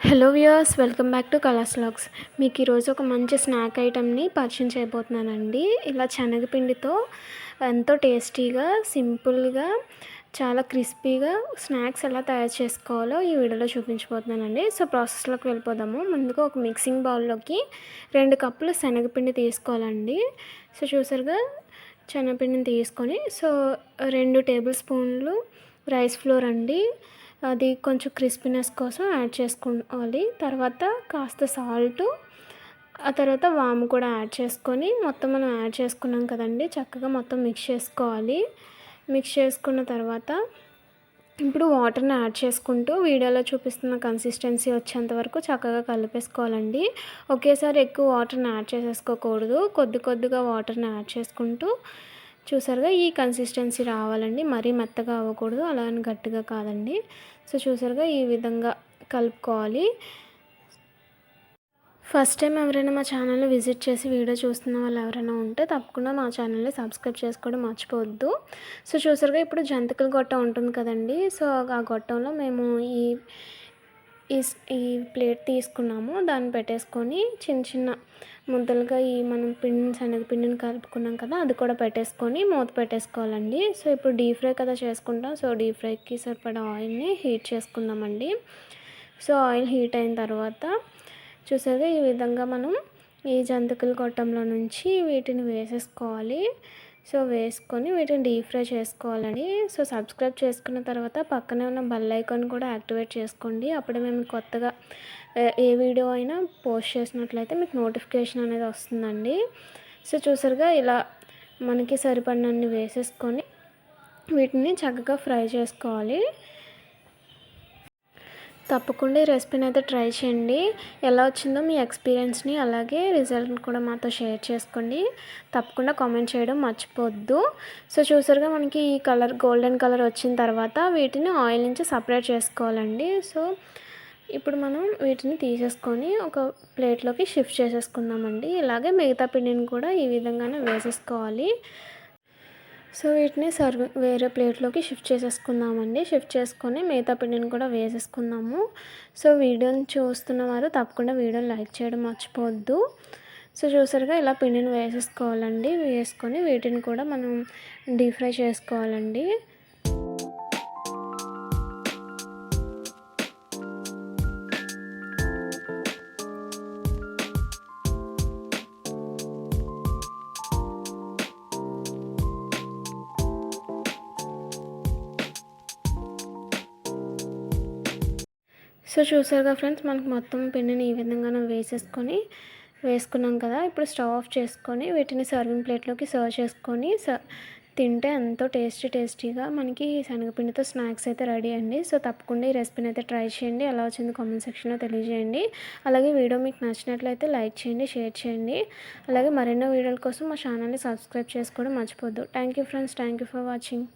Hello viewers welcome back to colours logs మీకు ఈరోజు ఒక మంచి స్నాక్ ఐటెంని పరిచయం చేయబోతున్నానండి. ఇలా శనగపిండితో ఎంతో టేస్టీగా సింపుల్గా చాలా క్రిస్పీగా స్నాక్స్ ఎలా తయారు చేసుకోవాలో ఈ వీడియోలో చూపించబోతున్నానండి. సో ప్రాసెస్లోకి వెళ్ళిపోదాము. ముందుగా ఒక మిక్సింగ్ బౌల్లోకి రెండు కప్పులు శనగపిండి తీసుకోవాలండి. సో చూసారుగా శనగపిండిని తీసుకొని సో రెండు టేబుల్ స్పూన్లు రైస్ ఫ్లోర్ అండి. అది కొంచెం క్రిస్పీనెస్ కోసం యాడ్ చేసుకోవాలి. తర్వాత కాస్త సాల్ట్ ఆ తర్వాత వాము కూడా యాడ్ చేసుకొని మొత్తం మనం యాడ్ చేసుకున్నాం కదండి చక్కగా మొత్తం మిక్స్ చేసుకోవాలి. మిక్స్ చేసుకున్న తర్వాత ఇప్పుడు వాటర్ని యాడ్ చేసుకుంటూ వీడియోలో చూపిస్తున్న కన్సిస్టెన్సీ వచ్చేంత వరకు చక్కగా కలిపేసుకోవాలండి. ఒకేసారి ఎక్కువ వాటర్ని యాడ్ చేసేసుకోకూడదు. కొద్ది కొద్దిగా వాటర్ని యాడ్ చేసుకుంటూ చూసారుగా ఈ కన్సిస్టెన్సీ రావాలండి. మరీ మెత్తగా అవ్వకూడదు. అలా అని గట్టిగా కాదండి. సో చూసారుగా ఈ విధంగా కలుపుకోవాలి. ఫస్ట్ టైం ఎవరైనా మా ఛానల్ని విజిట్ చేసి వీడియో చూస్తున్న వాళ్ళు ఎవరైనా ఉంటే తప్పకుండా మా ఛానల్ని సబ్స్క్రైబ్ చేసుకోవడం మర్చిపోవద్దు. సో చూసారుగా ఇప్పుడు జంతికల గొట్ట ఉంటుంది కదండి. సో ఆ గొట్టంలో మేము ఈ ఈ ఈ ప్లేట్ తీసుకున్నాము. దాన్ని పెట్టేసుకొని చిన్న చిన్న ముద్దలుగా ఈ మనం పిండిని శనగపిండిని పిండిని కలుపుకున్నాం కదా అది కూడా పెట్టేసుకొని మూత పెట్టేసుకోవాలండి. సో ఇప్పుడు డీప్ ఫ్రై కదా చేసుకుంటాం. సో డీప్ ఫ్రైకి సరిపడా ఆయిల్ని హీట్ చేసుకుందామండి. సో ఆయిల్ హీట్ అయిన తర్వాత చూసేది ఈ విధంగా మనం ఈ జంతికల గొట్టంలో నుంచి వీటిని వేసేసుకోవాలి. సో వేసుకొని వీటిని డీప్ ఫ్రై చేసుకోవాలండి. సో సబ్స్క్రైబ్ చేసుకున్న తర్వాత పక్కనే ఉన్న బెల్ ఐకాన్ కూడా యాక్టివేట్ చేసుకోండి. అప్పుడే మేము కొత్తగా ఏ వీడియో అయినా పోస్ట్ చేసినట్లయితే మీకు నోటిఫికేషన్ అనేది వస్తుందండి. సో చూసారుగా ఇలా మనకి సరిపడినన్ని వేసేసుకొని వీటిని చక్కగా ఫ్రై చేసుకోవాలి. తప్పకుండా ఈ రెసిపీని అయితే ట్రై చేయండి. ఎలా వచ్చిందో మీ ఎక్స్పీరియన్స్ని అలాగే రిజల్ట్ని కూడా మాతో షేర్ చేసుకోండి. తప్పకుండా కామెంట్ చేయడం మర్చిపోద్దు. సో చూసారుగా మనకి ఈ కలర్ గోల్డెన్ కలర్ వచ్చిన తర్వాత వీటిని ఆయిల్ నుంచి సపరేట్ చేసుకోవాలండి. సో ఇప్పుడు మనం వీటిని తీసేసుకొని ఒక ప్లేట్లోకి షిఫ్ట్ చేసేసుకుందామండి. ఇలాగే మిగతా పిండిని కూడా ఈ విధంగానే వేసేసుకోవాలి. సో వీటిని సర్వ్ వేరే ప్లేట్లోకి షిఫ్ట్ చేసేసుకుందామండి. షిఫ్ట్ చేసుకొని మిగతా పిండిని కూడా వేసేసుకుందాము. సో వీడియోని చూస్తున్న వారు తప్పకుండా వీడియోని లైక్ చేయడం మర్చిపోవద్దు. సో చూసారుగా ఇలా పిండిని వేసేసుకోవాలండి. వేసుకొని వీటిని కూడా మనం డీప్ ఫ్రై చేసుకోవాలండి. సో చూసారుగా ఫ్రెండ్స్ మనకు మొత్తం పిండిని ఈ విధంగా వేసేసుకొని వేసుకున్నాం కదా. ఇప్పుడు స్టవ్ ఆఫ్ చేసుకొని వీటిని సర్వింగ్ ప్లేట్లోకి సర్వ్ చేసుకొని తింటే ఎంతో టేస్టీ టేస్టీగా మనకి శనగపిండితో స్నాక్స్ అయితే రెడీ అండి. సో తప్పకుండా ఈ రెసిపీని అయితే ట్రై చేయండి. ఎలా వచ్చింది కామెంట్ సెక్షన్లో తెలియజేయండి. అలాగే వీడియో మీకు నచ్చినట్లయితే లైక్ చేయండి షేర్ చేయండి. అలాగే మరెన్నో వీడియోల కోసం మా ఛానల్ని సబ్స్క్రైబ్ చేసుకోవడం మర్చిపోద్దు thank you friends. Thank you for watching.